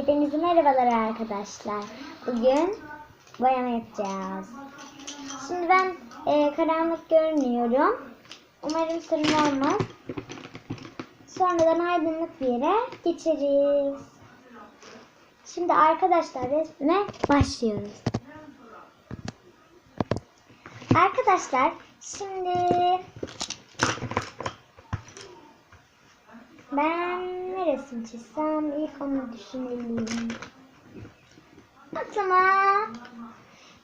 Hepinize merhabalar arkadaşlar. Bugün boyama yapacağız. Şimdi ben e, karanlık görünüyorum. Umarım sorun olmaz. Sonradan aydınlık bir yere geçeriz. Şimdi arkadaşlar resme başlıyoruz. Arkadaşlar şimdi ben ne resim çizsem ilk onu düşünelim. Aklıma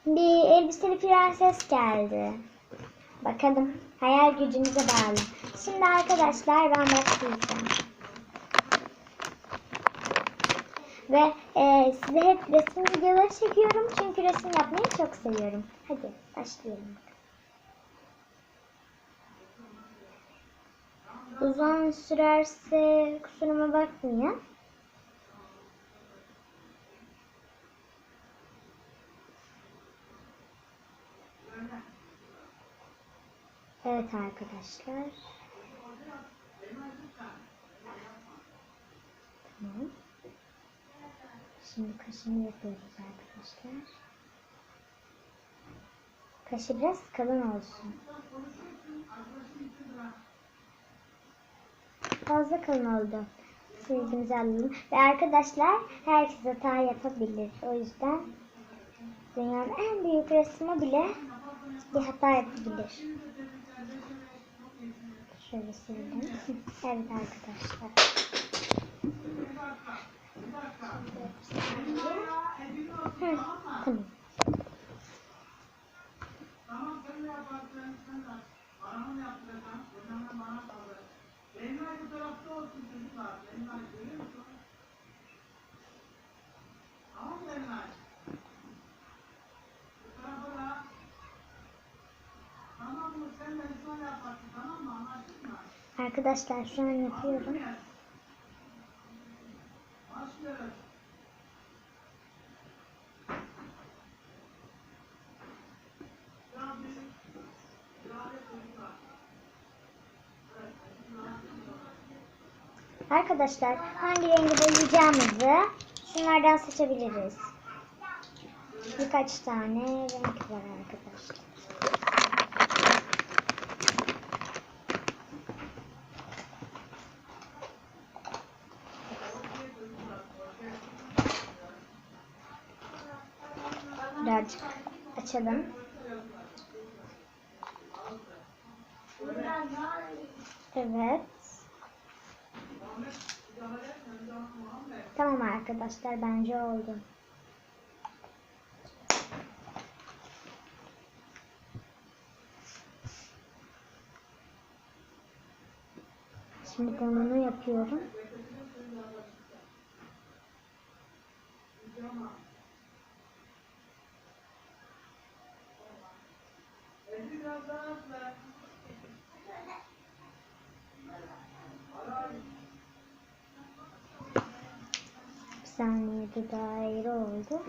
bir elbiseli prenses geldi. Bakalım hayal gücünüze bağlı. Şimdi arkadaşlar ben başlayacağım. Ve e, size hep resim videoları çekiyorum çünkü resim yapmayı çok seviyorum. Hadi başlayalım. Uzun sürerse kusuruma bakmayın. Evet arkadaşlar. Tamam. Şimdi kaşını yapıyoruz arkadaşlar. Kaşı biraz kalın olsun. Fazla kalın oldu. Silgimizi alalım. Ve arkadaşlar herkes hata yapabilir. O yüzden dünyanın en büyük resmi bile bir hata yapabilir. Şöyle sildim. Evet arkadaşlar. Hı, tamam. Sen de yaparsın, sen de arama mı yaptıracaksın? Önemli bana Beynay bu tarafta olsun çocuklar. Beynay görüyor musun? Tamam mı Beynay? Bu tarafa da. Tamam mı? Sen de İsmail yaparsın. Tamam mı? Anlaştık mı? Arkadaşlar şu an yapıyorum. Başlıyoruz. Biraz bir- biraz bir çocuklar. Arkadaşlar hangi rengi boyayacağımızı şunlardan seçebiliriz. Birkaç tane renk var arkadaşlar. Birazcık açalım. Evet. Tamam arkadaşlar bence oldu. Şimdi burnunu yapıyorum. Bir saniye daire oldu.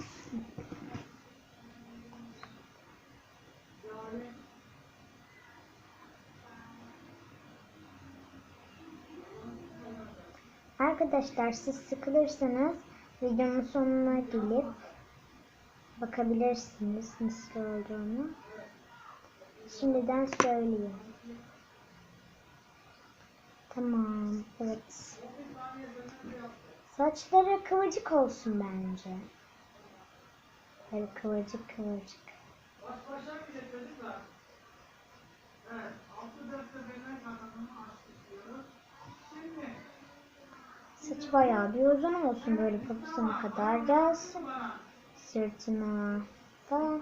Arkadaşlar siz sıkılırsanız videonun sonuna gelip bakabilirsiniz nasıl olduğunu. Şimdiden söyleyeyim. Tamam, evet. Saçları kıvırcık olsun bence. Böyle kıvırcık kıvırcık. Baş başa bile çocuklar. Evet. Altı dörtte beynay kanalını açtık. Şimdi Saç bayağı bir uzun olsun böyle popusuna kadar gelsin. Sırtına falan.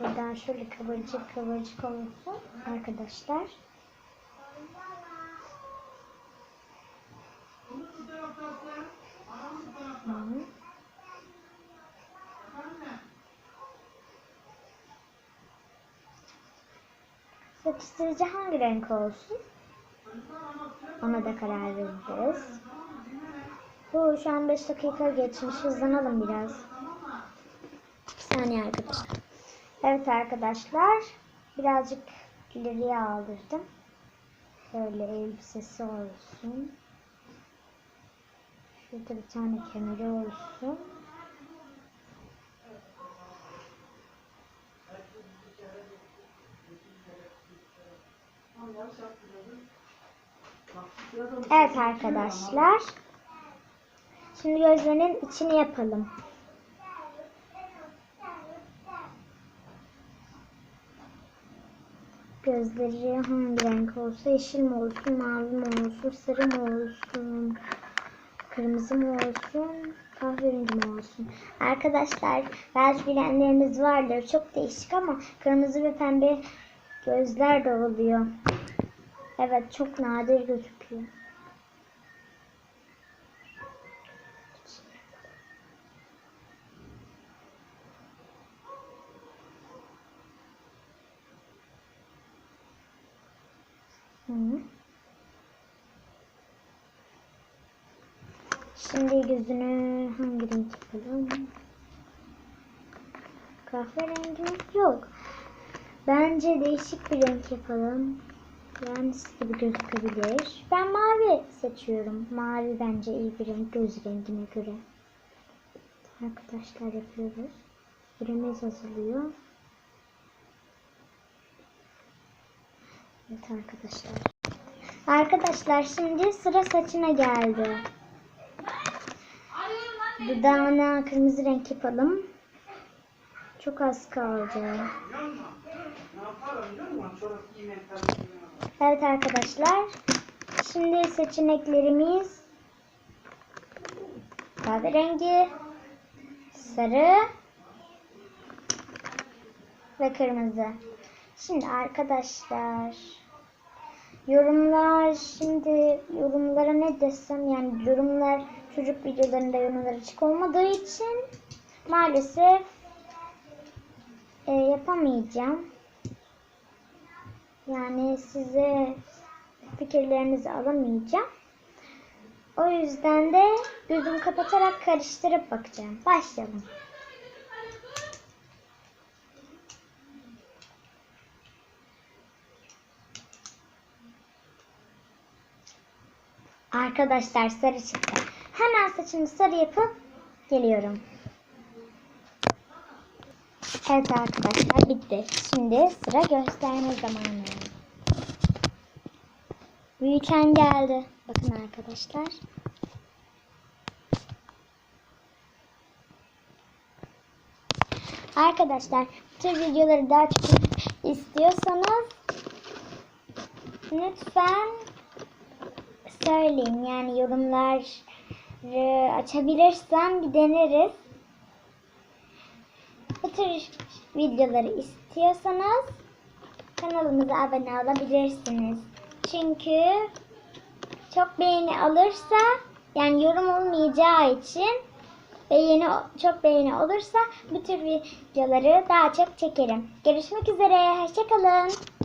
Buradan şöyle kıvırcık kıvırcık olsun arkadaşlar. Efendim? Sıkıştırıcı hangi renk olsun? Ona da karar? Dinleyin. Bu şu an 5 dakika geçmiş. Hızlanalım biraz. Bir saniye arkadaşlar. Evet arkadaşlar. Birazcık ileriye aldırdım. Şöyle elbisesi olsun. Şurada bir tane kemeri olsun. Evet arkadaşlar. Şimdi gözlerinin içini yapalım. Gözleri hangi renk olsa yeşil mi olsun, mavi mi olsun, sarı mı olsun, kırmızı mı olsun, kahverengi mi olsun? Arkadaşlar belki bilenleriniz vardır. Çok değişik ama kırmızı ve pembe gözler de oluyor. Evet çok nadir gözüküyor. Şimdi gözünü hangi renk yapalım? Kahverengi? Yok. Bence değişik bir renk yapalım. Lens gibi gözükebilir. Ben mavi seçiyorum. Mavi bence iyi bir renk göz rengine göre. Arkadaşlar yapıyoruz. Süremiz azalıyor. Evet arkadaşlar. Arkadaşlar şimdi sıra saçına geldi. Dudağına kırmızı renk yapalım. Çok az kaldı. Evet arkadaşlar. Şimdi seçeneklerimiz kahverengi, sarı ve kırmızı. Şimdi arkadaşlar yorumlar şimdi yorumlara ne desem yani yorumlar çocuk videolarında yorumlar açık olmadığı için maalesef e, yapamayacağım. Yani size fikirlerinizi alamayacağım. O yüzden de gözümü kapatarak karıştırıp bakacağım. Başlayalım. Arkadaşlar sarı çıktı. Hemen saçımı sarı yapıp geliyorum. Evet arkadaşlar bitti. Şimdi sıra gösterme zamanı. Büyüken geldi. Bakın arkadaşlar. Arkadaşlar bu tür videoları daha çok istiyorsanız lütfen söyleyin. Yani yorumları açabilirsem bir deneriz. Bu tür videoları istiyorsanız kanalımıza abone olabilirsiniz. Çünkü çok beğeni alırsa yani yorum olmayacağı için beğeni çok beğeni olursa bu tür videoları daha çok çekerim. Görüşmek üzere. Hoşçakalın.